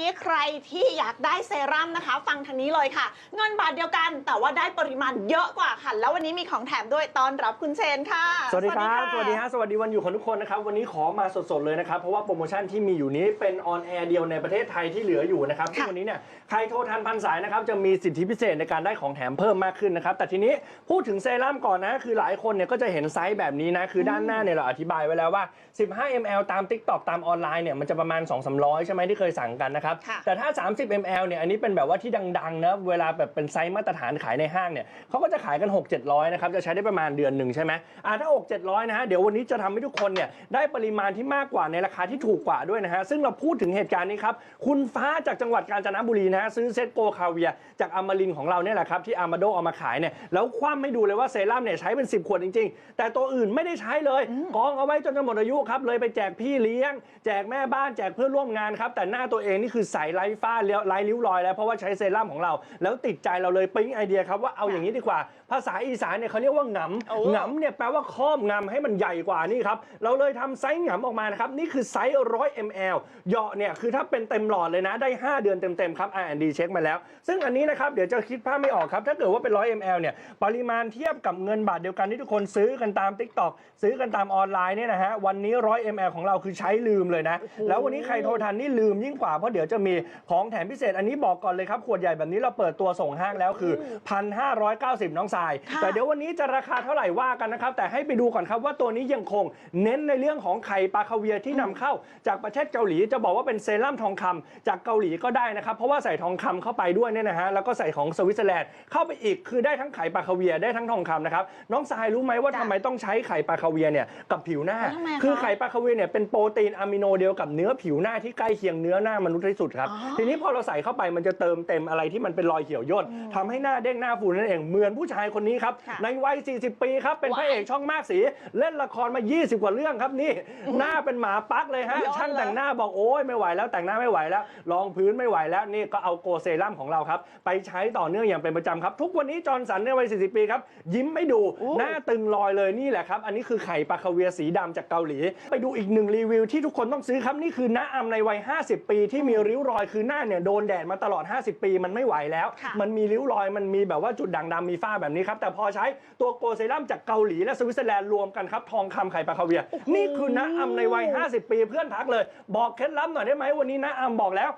นี่ใครที่อยากได้เซรั่มนะคะ ฟังทางนี้เลยค่ะ เงินบาทเดียวกันแต่ว่าได้ปริมาณเยอะกว่าค่ะ แล้ววันนี้มีของแถมด้วยต้อนรับคุณเชนค่ะ สวัสดีครับะสวัสดีฮะ สวัสดีวันอยู่ของทุกคนนะครับ วันนี้ขอมาสดๆเลยนะครับ เพราะว่าโปรโมชั่นที่มีอยู่นี้เป็นออนแอร์เดียวในประเทศไทยที่เหลืออยู่นะครับซึ่งวันนี้เนี่ยใครโทรทันพันสายนะครับจะมีสิทธิพิเศษในการได้ของแถมเพิ่มมากขึ้นนะครับแต่ทีนี้พูดถึงเซรั่มก่อนนะคือหลายคนเนี่ยก็จะเห็นไซส์แบบนี้นะคือด้านหน้าเนี่ยเราอธิบายไว้แล้วว่า 15 ml ตาม TikTok ตามออนไลน์เนี่ยมันจะประมาณ2 3 0 0ใช่ไหมที่เคยสั่งกันนะครับค่ะแต่ถ้า 30 ml เนี่ยอันนี้เป็นแบบว่าที่ดังๆนะเวลาแบบเป็นไซส์มาตรฐานขายในห้างเนี่ยเขาก็จะขายกัน 6 700นะครับจะใช้ได้ประมาณเดือนหนึ่งใช่ไหมอ่าถ้า 6 700นะฮะเดี๋ยววันนี้จะทำให้ทุกคนเนี่ยได้ปริมาณที่มากกว่าในราคาที่ถูกกว่าด้วยนะฮะซึ่งเราพูดถึงเหตุการณ์นี้ครับคุณฟ้าจากจังหวัดกาญจนบุรีนะฮะซื้อเซ็ตโกคาเวียจากอมรินทร์ของเราเนี่ยแหละครับที่อามาโดเอามาขายเนี่ยแล้วคว่ำไม่ดูเลยว่าเซรั่มเนี่ยใช้เป็น 10 ขวดจริง ๆ แต่ตัวอื่นไม่ได้ใช้เลยกองเอาไว้จนจะหมดอายุครับเลยไปแจกพี่เลี้ยง แจกแม่บ้านแจกเพื่อนร่วมงานครับแต่หน้าตัวเองนี่คือใสไร้ฝ้าเลี้ยวไร้ริ้วรอยแล้วเพราะว่าใช้เซรั่มของเรา แล้วติดใจเราเลยปิ๊งไอเดียครับว่าเอาอย่างนี้ดีกว่า ภาษาอีสานเนี่ยเขาเรียกว่าหงโอ้ำหงำเนี่ยแปลว่าครอบงำให้มันใหญ่กว่านี่ครับเราเลยทำไซส์หงำออกมานะครับนี่คือไซส์100 ml เหยาะเนี่ยคือถ้าเป็นเต็มหลอดเลยนะได้ 5 เดือนเต็มๆครับ R&D เช็คมาแล้ว ซึ่งอันนี้นะครับเดี๋ยวจะคิดภาพไม่ออกครับถ้าเกิดว่าเป็น100 ml เนี่ยปริมาณเทียบกับเงินบาทเดียวกันที่ทุกคนซื้อกันตาม TikTok ซื้อกันตามออนไลน์เนี่ยนะฮะวันนี้100 ml ของเราคือใช้ลืมเลยนะแล้ววันนี้ใครโทรทันนี่ลืมยิ่งกว่าเพราะเดี๋ยวจะมีของแถมพิเศษอันนี้บอกก่อนเลยครับ ขวดใหญ่แบบนี้เราเปิดตัวส่งห้างแล้วคือ 1,590 น้องทรายค่ะแต่เดี๋ยววันนี้จะราคาเท่าไหร่ว่ากันนะครับ แต่ให้ไปดูก่อนครับว่าตัวนี้ยังคงเน้นในเรื่องของไข่ปลาคาเวียร์ที่นำเข้า จากประเทศเกาหลีจะบอกว่าเป็นเซรั่มทองคำจากเกาหลีก็ได้นะครับ เพราะว่าใส่ทองคำเข้าไปด้วยเนี่ยนะฮะแล้วก็ใส่ของสวิตเซอร์แลนด์เข้าไปอีกคือได้ทั้งไข่ปลาคาเวียร์ได้ทั้งทองคำนะครับน้องทรายรู้ไหมว่าจ้ะทำไมต้องใช้ไข่ปลาคาเวียร์เนี่ยกับผิวหน้าทำไมคะ คือไข่ปลาคาเวียร์เนี่ยเป็นโปรตีนอะมิโนเดียวกับเนื้อผิวหน้าที่ใกล้เคียงเนื้อหน้ามนุษย์ที่สุดครับอ๋อทีนี้พอเราใส่เข้าไปมันจะเติมเต็มอะไรที่มันเป็นรอยเหี่ยวย่นทำให้หน้าเด้งหน้าฟูนั่นเองเหมือนผู้ชายคนนี้ครับค่ะในวัย 40 ปีครับเป็นพระเอกช่องมากสีเล่นละครมา 20 กว่าเรื่องครับนี่หน้าเป็นหมาปักเลยฮะยอดเลยช่างแต่งหน้าบอกโอ้ยไม่ไหวแล้วแต่งหน้าไม่ไหวแล้วรองพื้นไม่ไหวแล้วนี่ก็เอาโกเซรั่มของเราครับไปใช้ต่อเนื่องอย่างเป็นประจำครับ ทุกวันนี้จอร์นสันในวัย 40 ปีครับยิ้มไม่ดูหน้าตึงลอยเลยนี่แหละครับ อันนี้คือไข่ปลาคาเวียร์สีดำจากเกาหลี ไปดูอีกหนึ่งรีวิวที่ทุกคนต้องซื้อครับนี่คือน้าอำในวัย 50 ปีที่มีริ้วรอยคือหน้าเนี่ยโดนแดดมาตลอด 50 ปีมันไม่ไหวแล้ว ค่ะมันมีริ้วรอยมันมีแบบว่าจุดด่างดำมีฝ้าแบบนี้ครับ แต่พอใช้ตัวโกเซรั่มจากเกาหลีและสวิตเซอร์แลนด์รวมกันครับ ทองคำไข่ปลาคาเวียร์นี่คือน้าอำในวัย 50 ปีเพื่อนทักเลย บอกเคล็ดลับหน่อยได้ไหมวันนี้น้าอำบอกแล้ว